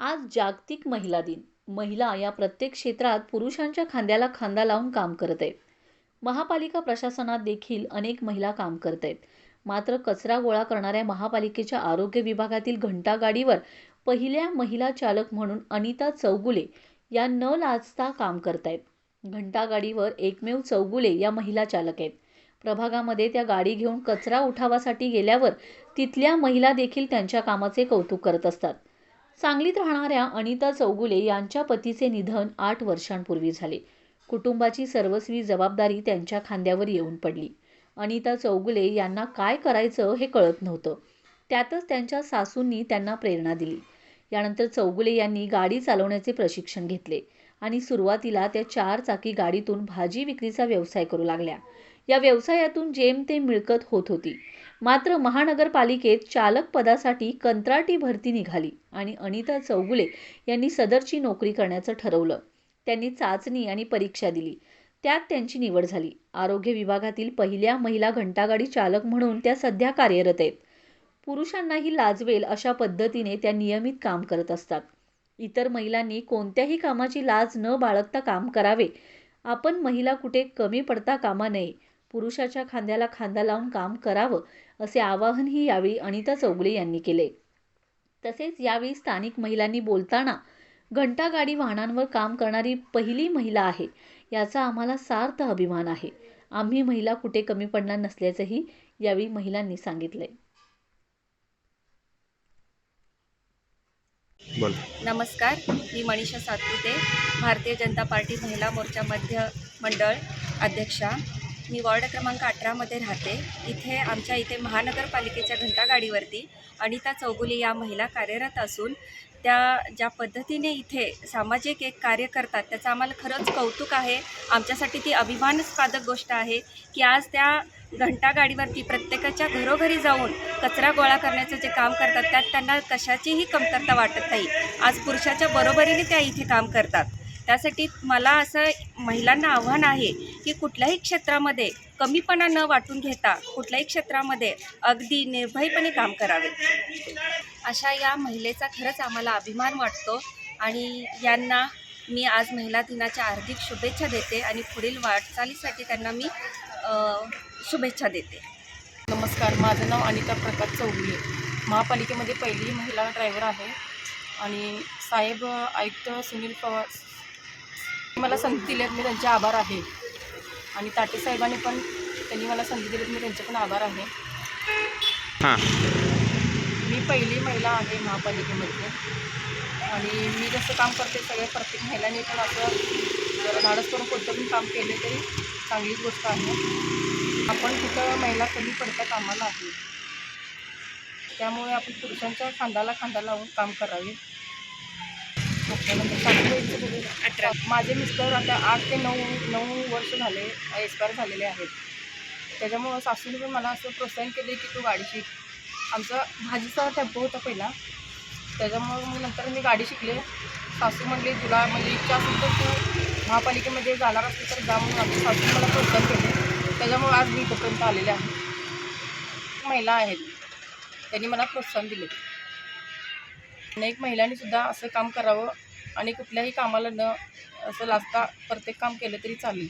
आज जागतिक महिला दिन. महिला या प्रत्येक क्षेत्रात पुरुषांच्या खांद्याला खांदा लावून काम करत. आहेत महापालिका प्रशासनात देखील अनेक महिला काम करत. आहेत मात्र कचरा गोळा करणाऱ्या महापालिकेच्या आरोग्य विभागातील घंटागाडीवर पहिल्या महिला चालक म्हणून अनिता चौगुले या न लाजता काम करतायत. घंटागाडीवर एकमेव चौगुले या महिला चालक आहेत. प्रभागामध्ये त्या गाडी घेऊन कचरा उठावासाठी गेल्यावर तिथल्या महिला देखील त्यांच्या कामाचे कौतुक करत असतात. सांगलीत राहणाऱ्या अनिता चौगुले यांच्या पतीचे निधन आठ वर्षांपूर्वी झाले. कुटुंबाची सर्वस्वी जबाबदारी त्यांच्या खांद्यावर येऊन पडली. अनिता चौगुले यांना काय करायचं हे कळत नव्हतं. त्यातच त्यांच्या सासूंनी त्यांना प्रेरणा दिली. यानंतर चौगुले यांनी गाडी चालवण्याचे प्रशिक्षण घेतले आणि सुरुवातीला त्या चार चाकी गाडीतून भाजी विक्रीचा व्यवसाय करू लागल्या. या व्यवसायातून जेमतेम मिळकत होत होती. मात्र महानगरपालिकेत चालक पदासाठी कंत्राटी भरती निघाली आणि अनिता चौगुले यांनी सदरची नोकरी करण्याचं ठरवलं. त्यांनी चाचणी आणि परीक्षा दिली. त्यात त्यांची निवड झाली. आरोग्य विभागातील पहिल्या महिला घंटागाडी चालक म्हणून त्या सध्या कार्यरत आहेत. पुरुषांनाही लाजवेल अशा पद्धतीने त्या नियमित काम करत असतात. इतर महिलांनी कोणत्याही कामाची लाज न बाळगता काम करावे. आपण महिला कुठे कमी पडता कामा नये. पुरुषाच्या खांद्याला खांदा लावून काम करावं असे आवाहनही यावेळी अनिता चौगुले यांनी केले. तसेच यावेळी स्थानिक महिलांनी बोलताना घंटागाडी वाहनांवर काम करणारी पहिली महिला आहे याचा आम्हाला सार्थ अभिमान आहे. आम्ही महिला कुठे कमी पडणार नसल्याचंही यावेळी महिलांनी सांगितलंय. बोल. नमस्कार मी मनीषा सातपुते भारतीय जनता पार्टी महिला मोर्चा मध्य मंडळ अध्यक्षा. मी वॉर्ड क्रमांक अठरामध्ये राहते. इथे आमच्या इथे महानगरपालिकेच्या घंटागाडीवरती अनिता चौगुले या महिला कार्यरत असून त्या ज्या पद्धतीने इथे सामाजिक एक कार्य करतात त्याचं आम्हाला खरंच कौतुक आहे. आमच्यासाठी ती अभिमानस्पादक गोष्ट आहे की आज त्या घंटागाडीवरती प्रत्येकाच्या घरोघरी जाऊन कचरा गोळा करण्याचं जे काम करतात त्यात त्यांना कशाचीही कमतरता वाटत नाही. आज पुरुषाच्या बरोबरीने त्या इथे काम करतात. त्यासाठी मला असं महिलांना आव्हान आहे की कुठल्याही क्षेत्रामध्ये कमीपणा न वाटून घेता कुठल्याही क्षेत्रामध्ये अगदी निर्भयपणे काम करावे. अशा या महिलेचा खरंच आम्हाला अभिमान वाटतो आणि यांना मी आज महिला दिनाच्या हार्दिक शुभेच्छा देते आणि पुढील वाटचालीसाठी त्यांना मी शुभेच्छा देते. नमस्कार माझं नाव अनिता प्रकाश चौगुले. महापालिकेमध्ये पहिली महिला ड्रायव्हर आहे आणि साहेब आयुक्त सुनील पवार मला संधी दिल्यात मी त्यांचे आभार आहे. आणि ताटे साहेबांनी पण त्यांनी मला संधी दिलीत मी त्यांचे पण आभार आहे. हां. मी पहिली महिला आहे महापालिकेमध्ये. आणि मी जसं काम करते सगळ्या प्रत्येक महिलांनी पण असं जर धाडस करून कोणतं पण काम केलं तरी चांगलीच गोष्ट आहे. आपण कुठं महिला कमी पडता कामाला आहे. त्यामुळे आपण पुरुषांच्या खांद्याला खांदा लावून काम करावे. त्यानंतर सासूबाईंचं अठरा. माझे मिस्टर आता आठ ते नऊ नऊ वर्ष झाले एक्सपायर झालेले आहेत. त्याच्यामुळं सासूने पण मला असं प्रोत्साहन केले की तू गाडी शिक. आमचा भाजीचा टेम्पो होता पहिला. त्याच्यामुळं मग नंतर मी गाडी शिकले. सासू म्हणले तुला म्हणजे इच्छा असेल तर तू महापालिकेमध्ये जाणार असली तर जा म्हणून आमच्या सासूने मला प्रोत्साहन केले त्याच्यामुळं आज मी इथंपर्यंत आलेले आहे. महिला आहेत. त्यांनी मला प्रोत्साहन दिले अनेक महिलांनीसुद्धा असं काम करावं आणि कुठल्याही कामाला न असं लाजता प्रत्येक काम केलं तरी चालेल.